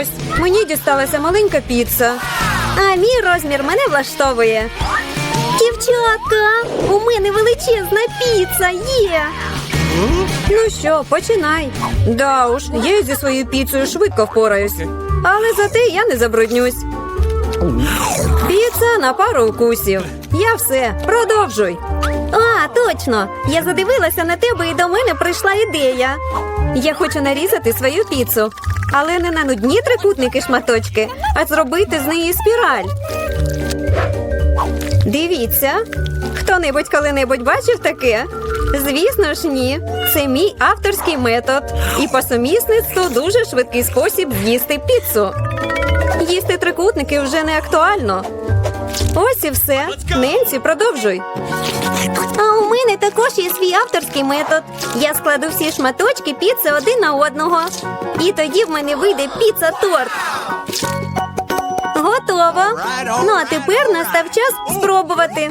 Ось, мені дісталася маленька піца. А мій розмір мене влаштовує. Дівчатка, у мене величезна піца є. Ну що, починай. Да уж, я зі своєю піцею швидко впораюсь. Але зате я не забруднюсь. Піца на пару укусів. Я все, продовжуй. А, точно. Я задивилася на тебе і до мене прийшла ідея. Я хочу нарізати свою піцу, але не на нудні трикутники шматочки, а зробити з неї спіраль. Дивіться, хто-небудь коли-небудь бачив таке? Звісно ж, ні. Це мій авторський метод. І по сумісництву дуже швидкий спосіб з'їсти піцу. Їсти трикутники вже не актуально. Ось і все. Ненці, продовжуй. А у мене також є свій авторський метод. Я складу всі шматочки піци один на одного. І тоді в мене вийде піца-торт. Готово. Ну а тепер настав час спробувати.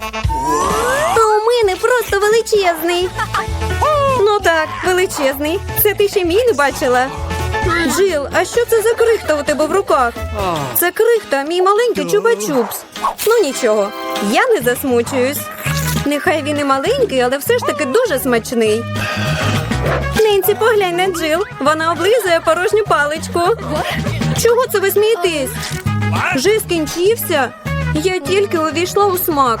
А у мене просто величезний. Ну так, величезний. Це ти ще мій не бачила. Джил, а що це за крихта у тебе в руках? Це крихта, мій маленький чупа-чупс. Ну нічого, я не засмучуюсь. Нехай він і маленький, але все ж таки дуже смачний. Ненці, поглянь на Джил. Вона облизує порожню паличку. Чого це ви смієтесь? Вже скінчився? Я тільки увійшла у смак.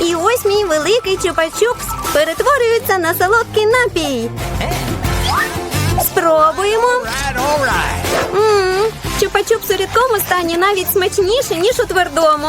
І ось мій великий чупа-чупс перетворюється на солодкий напій. Спробуємо. Чупа-чупс у рідкому стані навіть смачніше, ніж у твердому.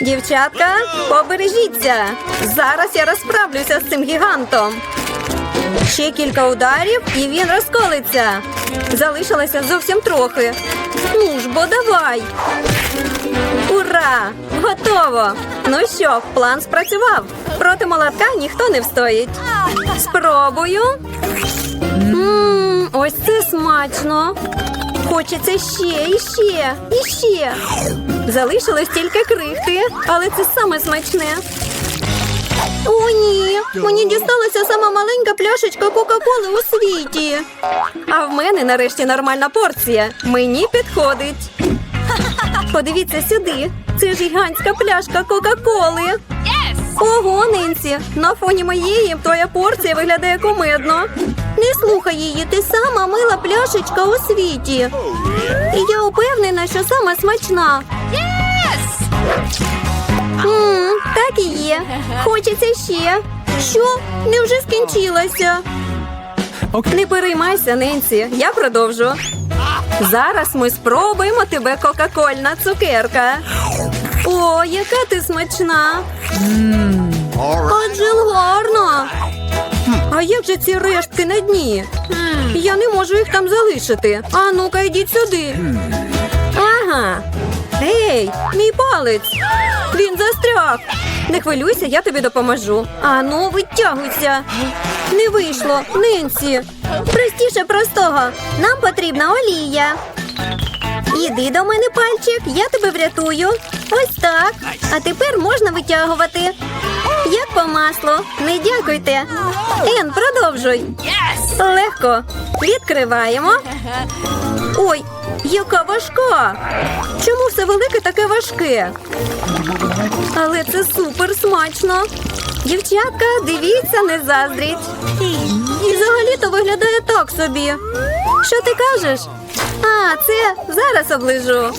Дівчатка, побережіться. Зараз я розправлюся з цим гігантом. Ще кілька ударів, і він розколиться. Залишилося зовсім трохи. Ну ж бо давай. Ура! Готово! Ну що, план спрацював. Проти молотка ніхто не встоїть. Спробую. Ммм, ось це смачно. Хочеться ще, і ще, і ще. Залишилось тільки крихти, але це саме смачне. О, ні, мені дісталася сама маленька пляшечка Кока-Коли у світі. А в мене нарешті нормальна порція. Мені підходить. Подивіться сюди. Це гігантська пляшка Кока-Коли. Ого, Ненсі, на фоні моєї твоя порція виглядає кумедно. Не слухай її, ти сама мила пляшечка у світі. І я упевнена, що сама смачна. Мм, так і є. Хочеться ще. Що? Невже скінчилося? Не переймайся, Ненсі, я продовжу. Зараз ми спробуємо тебе кока-кольна цукерка. О, яка ти смачна! Адже гарно. А як же ці рештки на дні? Я не можу їх там залишити. А ну-ка, йдіть сюди. Ага. Ей, мій палець. Він застряг. Не хвилюйся, я тобі допоможу. А ну, витягуйся. Не вийшло, Ненсі. Простіше простого. Нам потрібна олія. Іди до мене, пальчик, я тебе врятую. Ось так. А тепер можна витягувати. Як по маслу. Не дякуйте. Ен, продовжуй. Легко. Відкриваємо. Ой, яка важка. Чому все велике таке важке? Але це супер смачно. Дівчатка, дивіться, не заздріть. І взагалі-то виглядає так собі. Що ти кажеш? А, це зараз оближу.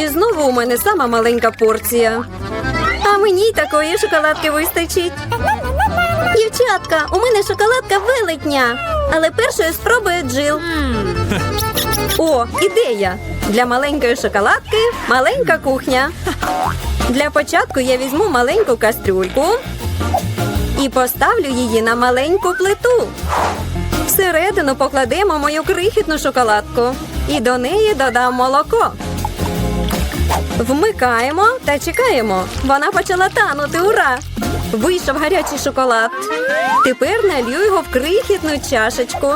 І знову у мене сама маленька порція. А мені такої шоколадки вистачить. Дівчатка, у мене шоколадка велетня. Але першою спробує Джил. О, ідея! Для маленької шоколадки маленька кухня. Для початку я візьму маленьку кастрюльку і поставлю її на маленьку плиту. Всередину покладемо мою крихітну шоколадку і до неї додам молоко. Вмикаємо та чекаємо. Вона почала танути. Ура! Вийшов гарячий шоколад. Тепер налью його в крихітну чашечку.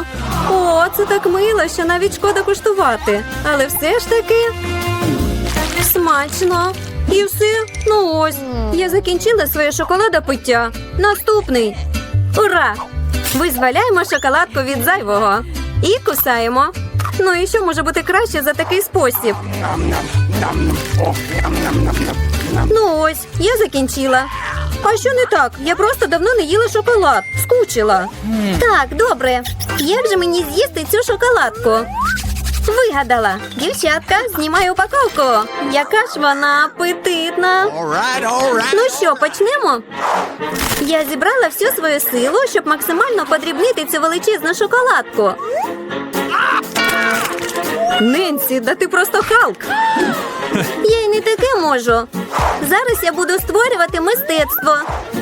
О, це так мило, що навіть шкода куштувати. Але все ж таки смачно. І все. Ну ось. Я закінчила своє шоколадопиття. Наступний. Ура! Визволяємо шоколадку від зайвого. І кусаємо. Ну і що може бути краще за такий спосіб? Ну ось, я закінчила. А що не так? Я просто давно не їла шоколад. Скучила. Так, добре. Як же мені з'їсти цю шоколадку? Вигадала. Дівчатка, знімаю упаковку. Яка ж вона апетитна. All right, all right. Ну що, почнемо? Я зібрала всю свою силу, щоб максимально подрібнити цю величезну шоколадку. Ненсі, да ти просто Халк. Я й не таке можу. Зараз я буду створювати мистецтво.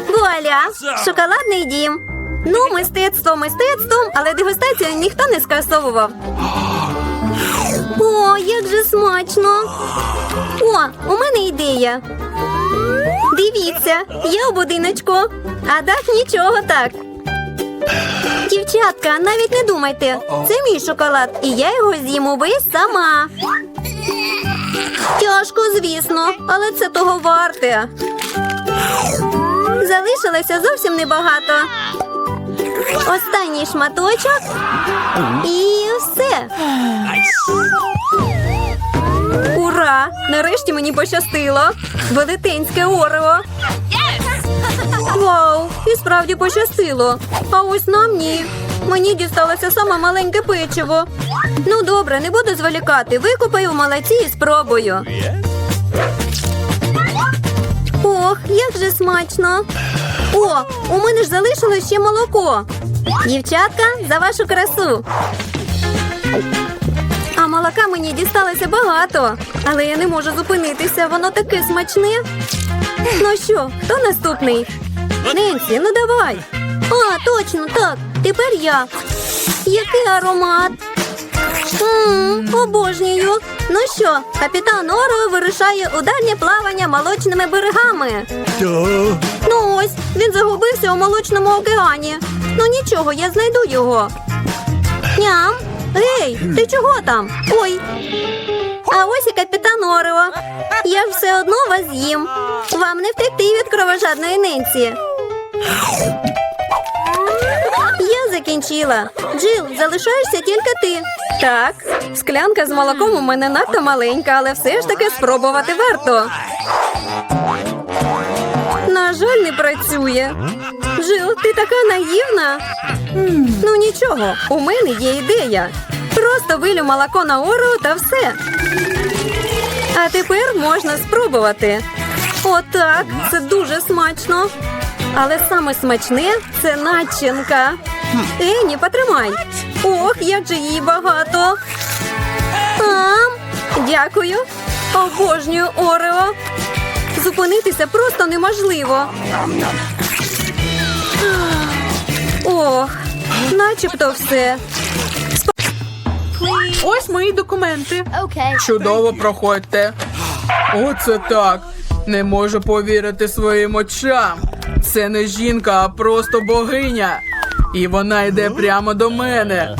Вуаля! Шоколадний дім. Ну, мистецтво мистецтвом, але дегустацію ніхто не скасовував. О, як же смачно! О, у мене ідея. Дивіться, я у будиночку, а дах нічого так. Дівчатка, навіть не думайте. Це мій шоколад, і я його з'їм увесь сама. Тяжко, звісно, але це того варте. Залишилося зовсім небагато. Останній шматочок і все. Ура! Нарешті мені пощастило. Велетенське орео. Вау! І справді пощастило. А ось нам ні. Мені дісталося саме маленьке печиво. Ну добре, не буду зволікати. Викупаю в молоці і спробую. Ох, як же смачно. О, у мене ж залишилось ще молоко. Дівчатка, за вашу красу. А молока мені дісталося багато, але я не можу зупинитися, воно таке смачне. Ну що, хто наступний? Ненсі, ну давай. А, точно, так. Тепер я. Який аромат. Обожнюю. Ну що, капітан Оро вирушає у дальнє плавання молочними берегами. Duh. Ну ось, він загубився у молочному океані. Ну нічого, я знайду його. Ням. Гей, ти чого там? Ой. А ось і капітан Орео. Я ж все одно вас з'їм. Вам не втекти від кровожадної ненці. Я закінчила. Джил, залишаєшся тільки ти. Так, склянка з молоком у мене надто маленька, але все ж таки спробувати варто. На жаль, не працює. Жил, ти така наївна. Ну нічого, у мене є ідея. Просто вилю молоко на ору та все. А тепер можна спробувати. Отак, це дуже смачно. Але саме смачне це начинка. Ені, потримай. Ох, як же її багато. Ам, дякую. Обожнюю Орео. Зупинитися просто неможливо. Ох, начебто все. Ось мої документи. Okay. Чудово проходьте. Оце так. Не можу повірити своїм очам. Це не жінка, а просто богиня. І вона йде прямо до мене.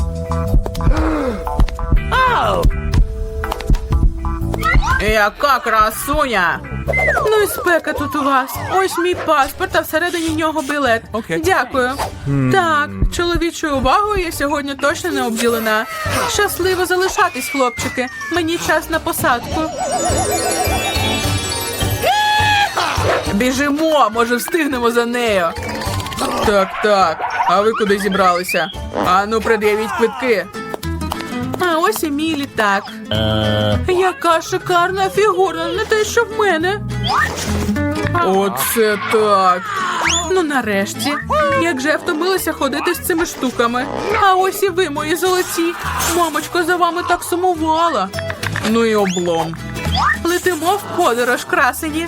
Яка красуня! Ну і спека тут у вас. Ось мій паспорт, а всередині нього білет. Окей. Дякую. Так, чоловічою увагою я сьогодні точно не обділена. Щасливо залишатись, хлопчики. Мені час на посадку. Біжимо, може встигнемо за нею. Так, так. А ви куди зібралися? А ну, пред'явіть квитки. А ось і мій літак. Яка шикарна фігура, не те, що в мене. Оце так. Ну нарешті. Як же я втомилася ходити з цими штуками. А ось і ви, мої золоті. Мамочко, за вами так сумувала. Ну і облом. Летимо в подорож, красені.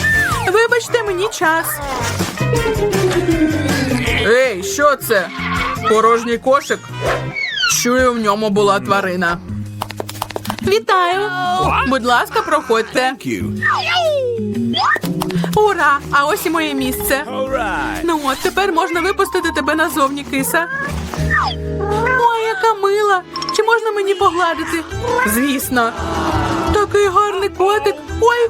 Вибачте мені час. Ей, що це? Порожній кошик? Чую, в ньому була тварина. Вітаю! Будь ласка, проходьте. Thank you. Ура! А ось і моє місце. All right. Ну от тепер можна випустити тебе назовні, киса. Ой, яка мила! Чи можна мені погладити? Звісно. Такий гарний котик. Ой,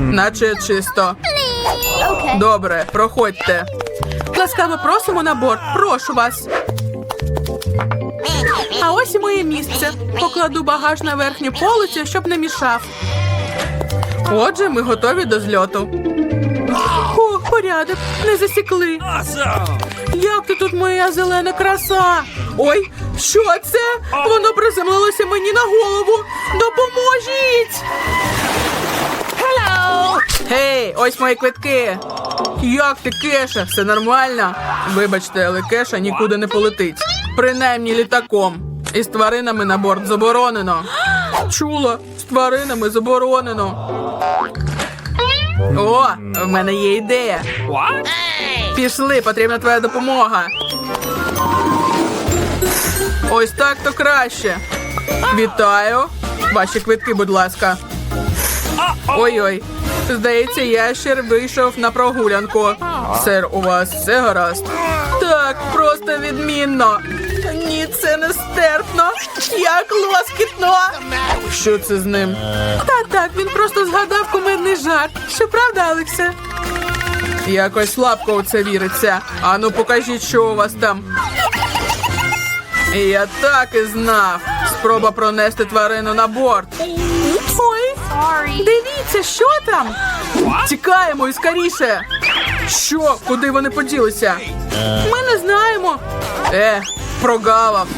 Наче чисто. Добре, проходьте. Ласкаво просимо на борт. Прошу вас. А ось і моє місце. Покладу багаж на верхню полицю, щоб не мішав. Отже, ми готові до зльоту. О, порядок, не засікли. Як ти тут моя зелена краса? Ой, що це? Воно приземлилося мені на голову. Допоможіть! Гей, ось мої квитки. Як ти, Кеша? Все нормально? Вибачте, але Кеша нікуди не полетить. Принаймні літаком. Із тваринами на борт заборонено. Чула, з тваринами заборонено. О, в мене є ідея. Пішли, потрібна твоя допомога. Ось так то краще. Вітаю. Ваші квитки, будь ласка. Ой-ой. Здається, ящер вийшов на прогулянку. Сер, у вас все гаразд? Так, просто відмінно. Ні, це не стерпно. Як лоскітно. Що це з ним? Так, так, він просто згадав кумедний жарт. Що правда, Алексе? Якось слабко у це віриться. Ану, покажіть, що у вас там. Я так і знав. Спроба пронести тварину на борт. Дивіться, що там? Тікаємо і скоріше. Що? Куди вони поділися? Ми не знаємо. Е, прогавав.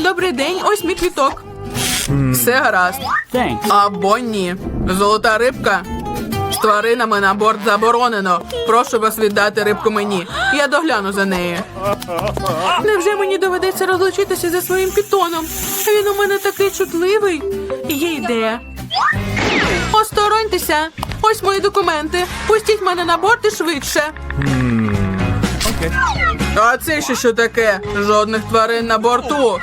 Добрий день, ось мій квіток. Все гаразд. Або ні. Золота рибка. Тваринами на борт заборонено. Прошу вас віддати рибку мені. Я догляну за нею. Невже мені доведеться розлучитися зі своїм пітоном? Він у мене такий чутливий. Є ідея. Остороньтеся. Ось мої документи. Пустіть мене на борт і швидше. А це ще що таке? Жодних тварин на борту.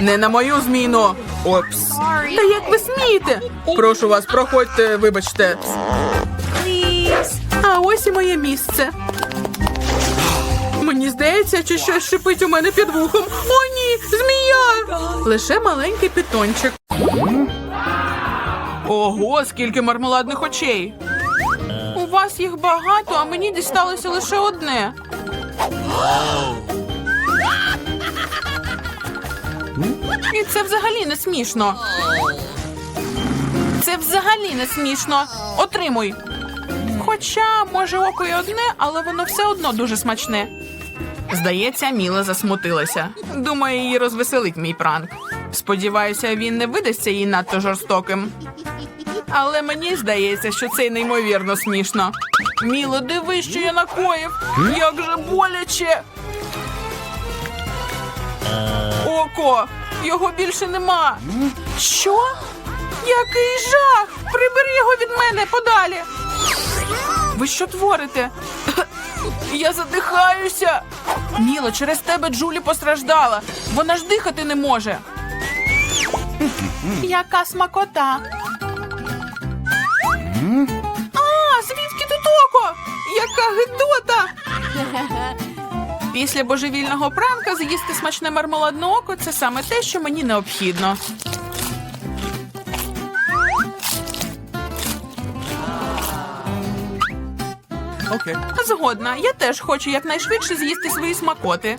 Не на мою зміну. Опс. Та як ви смієте? Прошу вас, проходьте, вибачте. А ось і моє місце. Мені здається, чи щось шипить у мене під вухом. О, ні, змія! Лише маленький питончик. Ого, скільки мармеладних очей. У вас їх багато, а мені дісталося лише одне. І це взагалі не смішно. Це взагалі не смішно. Отримуй. Хоча, може, око й одне, але воно все одно дуже смачне. Здається, Міла засмутилася. Думаю, її розвеселить мій пранк. Сподіваюся, він не видасться їй надто жорстоким. Але мені здається, що це неймовірно смішно. Міло, диви, що я накоїв. Як же боляче. Око, його більше нема. Що? Який жах! Прибери його від мене подалі. Ви що творите? Я задихаюся. Міло, через тебе Джулі постраждала. Вона ж дихати не може. Яка смакота. А, звідки тут око? Яка гидота! Після божевільного пранка з'їсти смачне мармеладне око це саме те, що мені необхідно. Okay. Згодна, я теж хочу якнайшвидше з'їсти свої смакоти.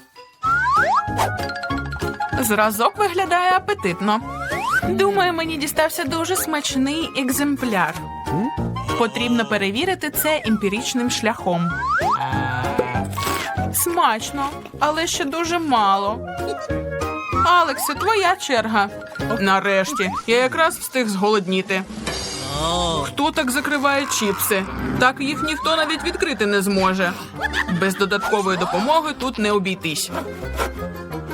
Зразок виглядає апетитно. Думаю, мені дістався дуже смачний екземпляр. Потрібно перевірити це емпіричним шляхом. Смачно, але ще дуже мало. Алексе, твоя черга. Нарешті, я якраз встиг зголодніти. Хто так закриває чіпси? Так їх ніхто навіть відкрити не зможе. Без додаткової допомоги тут не обійтись.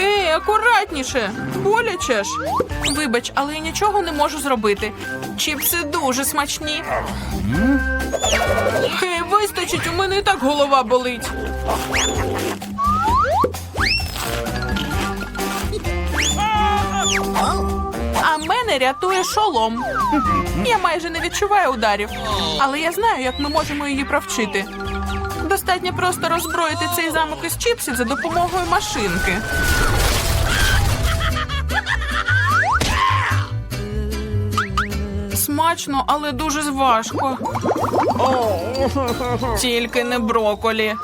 Ей, акуратніше! Боляче ж. Вибач, але я нічого не можу зробити. Чіпси дуже смачні. Ей, вистачить, у мене і так голова болить. А мене рятує шолом. Я майже не відчуваю ударів, але я знаю, як ми можемо її провчити. Достатньо просто роззброїти цей замок із чіпсів за допомогою машинки. Смачно, але дуже важко. Тільки не броколі.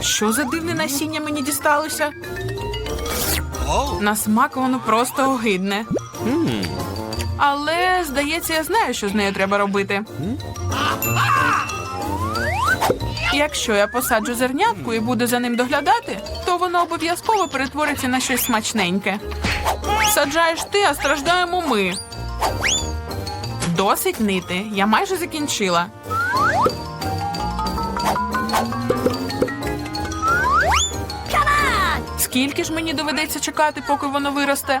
Що за дивне насіння мені дісталося? На смак воно просто огидне. Але, здається, я знаю, що з нею треба робити. Якщо я посаджу зернятку і буду за ним доглядати, то воно обов'язково перетвориться на щось смачненьке. Саджаєш ти, а страждаємо ми. Досить нити. Я майже закінчила. Скільки ж мені доведеться чекати, поки воно виросте?